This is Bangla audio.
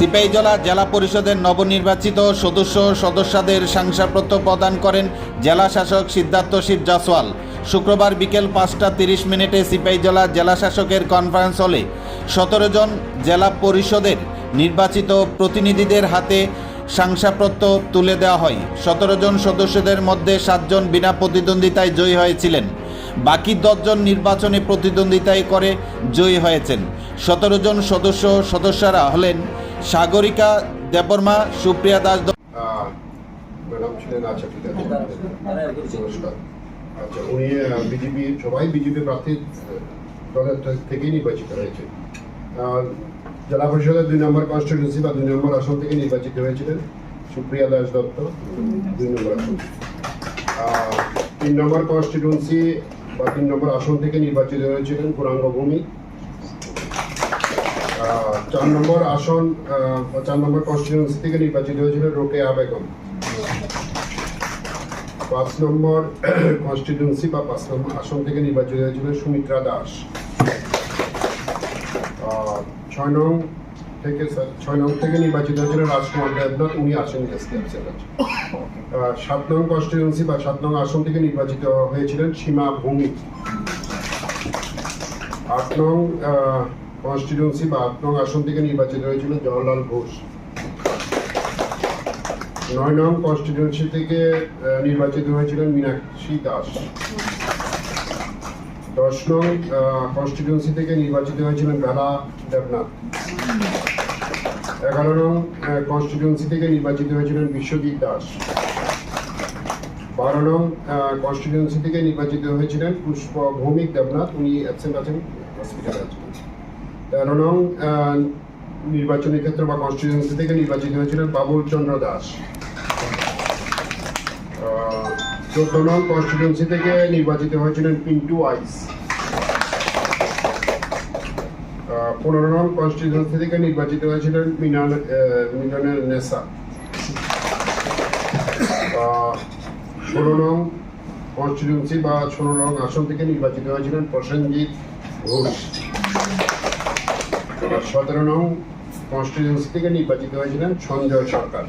সিপাহীজলা জেলা পরিষদের নবনির্বাচিত সদস্য সদস্যদের শংসাপত্র প্রদান করেন জেলা শাসক সিদ্ধার্থ শিব জাসওয়াল শুক্রবার বিকেল পাঁচটা তিরিশ মিনিটে সিপাহীজলা জেলা শাসকের কনফারেন্স হলে সতেরো জন জেলা পরিষদের নির্বাচিত প্রতিনিধিদের হাতে শংসাপত্র তুলে দেওয়া হয়। সতেরো জন সদস্যদের মধ্যে সাতজন বিনা প্রতিদ্বন্দ্বিতায় জয়ী হয়েছিলেন। বাকি দশজন নির্বাচনে প্রতিদ্বন্দ্বিতায় করে জয়ী হয়েছেন। সতেরো জন সদস্য সদস্যরা হলেন সাগরিকা দেববর্মা, সুপ্রিয়া দাস ম্যাডাম ছিলেন আচ্ছা আচ্ছা উনি বিজেপি, সবাই বিজেপি প্রার্থী দলের থেকেই নির্বাচিত হয়েছে। জেলা পরিষদের দুই নম্বর কনস্টিটিউন্সি বা দুই নম্বর আসন থেকে নির্বাচিত হয়েছিলেন সুপ্রিয়া দাস দত্ত, দুই নম্বর আসন। তিন নম্বর কনস্টিটিউন্সি বা তিন নম্বর আসন থেকে নির্বাচিত হয়েছিলেন পুরাঙ্গ ভূমি চার নম্বর আসন চার নম্বর কনস্টিটিউন্সি থেকে নির্বাচিত হয়েছিল রোকেয়া বেগম। পাঁচ নম্বর কনস্টিটিউন্সি বা পাঁচ নম্বর আসন থেকে নির্বাচিত হয়েছিল সুমিত্রা দাস। ছয় নং থেকে, ছয় নং থেকে নির্বাচিত হয়েছিল রাজকুমার দেবনাথ, উনি আসেন সাত নং কনস্টিটিউন্সি বা সাত নং আসন থেকে নির্বাচিত হয়েছিলেন সীমা ভৌমিক আট নং কনস্টিটিউন্সি বা আট নং আসন থেকে নির্বাচিত হয়েছিল জওয়াহরলাল ঘোষ। নয় নং কনস্টিটিউন্সি থেকে নির্বাচিত হয়েছিলেন মীনাক্ষী দাস। দশ নং কনস্টিটিউন্সি থেকে নির্বাচিত হয়েছিলেন বেলা দেবনাথ। এগারো নং কনস্টিটিউন্সি থেকে নির্বাচিত হয়েছিলেন বিশ্বজিৎ দাস। বারো নং কনস্টিটিউন্সি থেকে নির্বাচিত হয়েছিলেন পুষ্প ভৌমিক দেবনাথ। উনি অ্যাবসেন্ট আছেন হসপিটালে আছেন। তেরো নির্বাচনী ক্ষেত্র বা কনস্টিটিউন্সি থেকে নির্বাচিত হয়েছিলেন বাবুল চন্দ্র দাস। চোদ্দ নং কনস্টিটিউন্সি থেকে নির্বাচিত হয়েছিলেন পিন্টু আইস। পনেরো নং কনস্টিটিউন্সি থেকে নির্বাচিত হয়েছিলেন মিনান আহ, মিলনের নেসা ষোলো নং কনস্টিটিউন্সি বা ষোলো নং আসন থেকে নির্বাচিত হয়েছিলেন প্রসেনজিৎ ঘোষ। সতেরো নং কনস্টিটিউন্সি থেকে নির্বাচিত হয়েছিলেন সঞ্জয় সরকার।